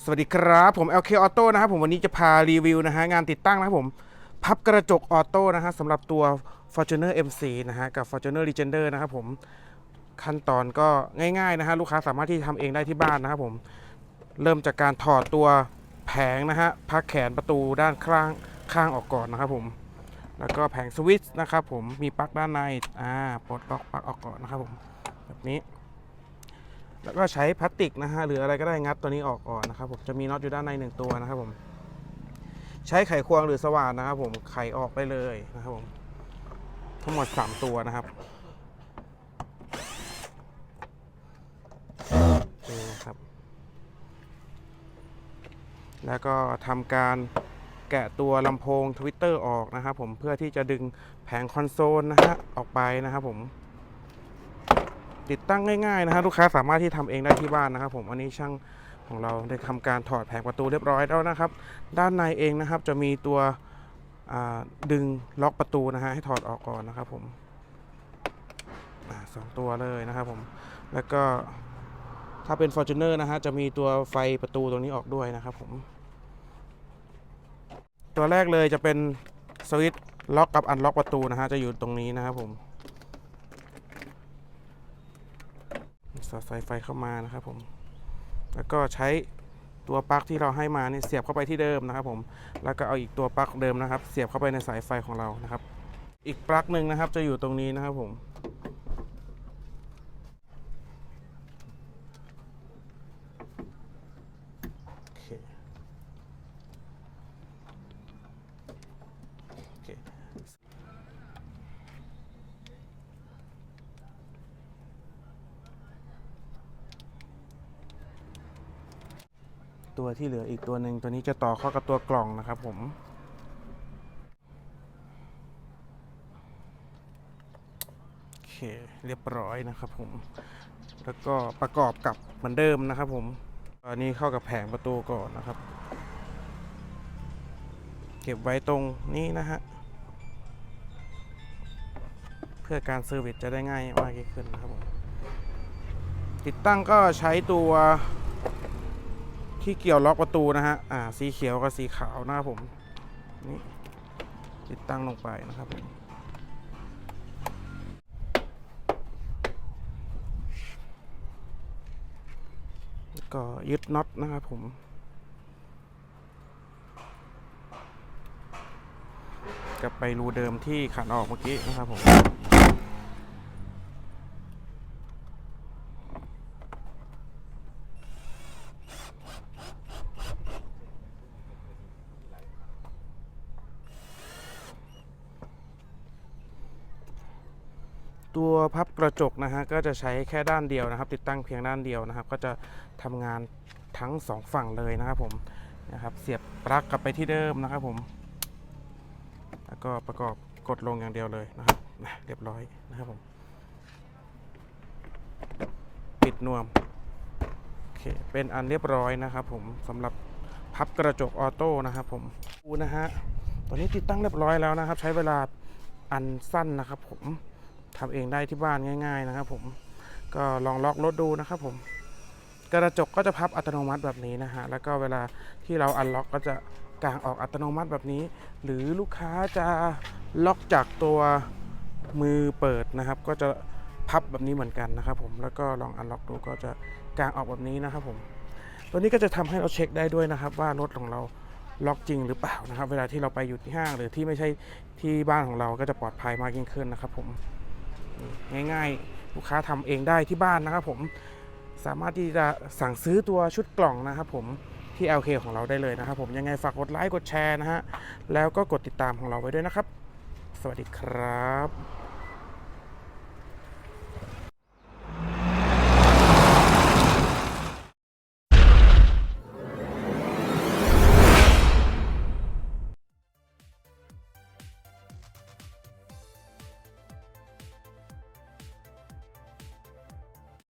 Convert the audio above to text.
สวัสดีครับ ผม LK Auto นะครับผมวันนี้จะพารีวิวนะฮะงานติดตั้งนะครับผม พับกระจกออโต้นะฮะสำหรับตัว Fortuner MC นะฮะกับ Fortuner Legender นะครับผมขั้นตอนก็ง่ายๆนะฮะลูกค้าสามารถที่ทำเองได้ที่บ้านนะครับผมเริ่มจากการถอดตัวแผงนะฮะพักแขนประตูด้านข้างข้างออกก่อนนะครับผมแล้วก็แผงสวิตช์นะครับผมมีปลั๊กด้านในอ่าปลดล็อกปลั๊กออกก่อนนะครับผมแบบนี้ แล้วก็ใช้พลาสติกนะฮะหรืออะไรก็ได้งัดตัวนี้ออกก่อนนะครับผมจะมีน็อตอยู่ด้านในหนึ่งตัวนะครับผม ใช้ไขควงหรือสว่านนะครับผมไขออกไปเลยนะครับผมทั้งหมด 3 ตัวนะครับนี่นะครับ แล้วก็ทำการแกะตัวลำโพงทวิตเตอร์ออกนะครับผมเพื่อที่จะดึงแผงคอนโซลนะฮะออกไปนะครับผม ติดตั้งง่ายๆนะฮะลูกค้าสามารถที่ทำเองได้ที่บ้านนะครับ ผมอันนี้ช่างของเราได้ทำการถอดแผงประตูเรียบร้อยแล้วนะครับ ด้านในเองนะครับจะมีตัวดึงล็อกประตูนะฮะให้ถอดออกก่อนนะครับผมสองตัวเลยนะครับผมแล้วก็ถ้าเป็น Fortuner นะฮะจะมีตัวไฟประตูตรงนี้ออกด้วยนะครับผม ตัวแรกเลยจะเป็นสวิตช์ล็อกกับอันล็อกประตูนะฮะจะอยู่ตรงนี้นะครับผม สอดสายไฟเข้ามานะครับผมแล้วก็ใช้ตัวปลั๊กที่เราให้มาเนี่ยเสียบเข้าไปที่เดิมนะครับผมแล้วก็เอาอีกตัวปลั๊กเดิมนะครับ เสียบเข้าไปในสายไฟของเรานะครับ อีกปลั๊กหนึ่งนะครับ จะอยู่ตรงนี้นะครับผม โอเค โอเค ตัวที่เหลืออีกตัวหนึ่งตัวนี้จะต่อเข้ากับตัวกล่องนะครับผมโอเคเรียบร้อยนะครับผม แล้วก็ประกอบกับเหมือนเดิมนะครับผมอันนี้เข้ากับแผงประตูก่อนนะครับ เก็บไว้ตรงนี้นะฮะเพื่อการเซอร์วิสจะได้ง่ายมากยิ่งขึ้นนะครับผมติดตั้งก็ใช้ตัว ที่เกี่ยวล็อกประตูนะฮะ อ่า สีเขียวกับสีขาวนะครับผม นี่ติดตั้งลงไปนะครับผมแล้วก็ยึดน็อตนะครับผม กลับไปรูเดิมที่ขันออกเมื่อกี้นะครับผม ตัวพับกระจกนะฮะก็จะใช้แค่ด้านเดียวนะครับ ติดตั้งเพียงด้านเดียวนะครับ ก็จะทำงานทั้งสองฝั่งเลยนะครับผมนะครับเสียบปลั๊กกลับไปที่เดิมนะครับผมแล้วก็ประกอบกดลงอย่างเดียวเลยนะครับนะเรียบร้อยนะครับผมปิดนวมโอเคเป็นอันเรียบร้อยนะครับผมสำหรับพับกระจกออโต้นะครับผมดูนะฮะตอนนี้ติดตั้งเรียบร้อยแล้วนะครับ ใช้เวลาอันสั้นนะครับผม ทำเองได้ที่บ้านง่าย ๆนะครับ ผมก็ลองล็อกรถดูนะครับ ผมกระจกก็จะพับอัตโนมัติแบบนี้นะฮะแล้วก็เวลาที่เราอันล็อกก็จะกางออกอัตโนมัติแบบนี้ หรือลูกค้าจะล็อกจากตัวมือเปิดนะครับ ก็จะพับแบบนี้เหมือนกันนะครับ ผมแล้วก็ลองอันล็อกดูก็จะกางออกแบบนี้นะครับผมตัวนี้ก็จะทำให้เราเช็คได้ด้วยนะครับ ว่ารถของเราล็อกจริงหรือเปล่านะครับ เวลาที่เราไปอยู่ที่ห้างหรือที่ไม่ใช่ที่บ้านของเราก็จะปลอดภัยมากยิ่งขึ้นนะครับผม ง่ายๆ ลูกค้าทำเองได้ที่บ้านนะครับผมสามารถที่จะสั่งซื้อตัวชุดกล่องนะครับผมที่ LK ของเราได้เลยนะครับผมยังไงฝากกดไลค์กดแชร์นะฮะแล้วก็กดติดตามของเราไว้ด้วยนะครับ สวัสดีครับ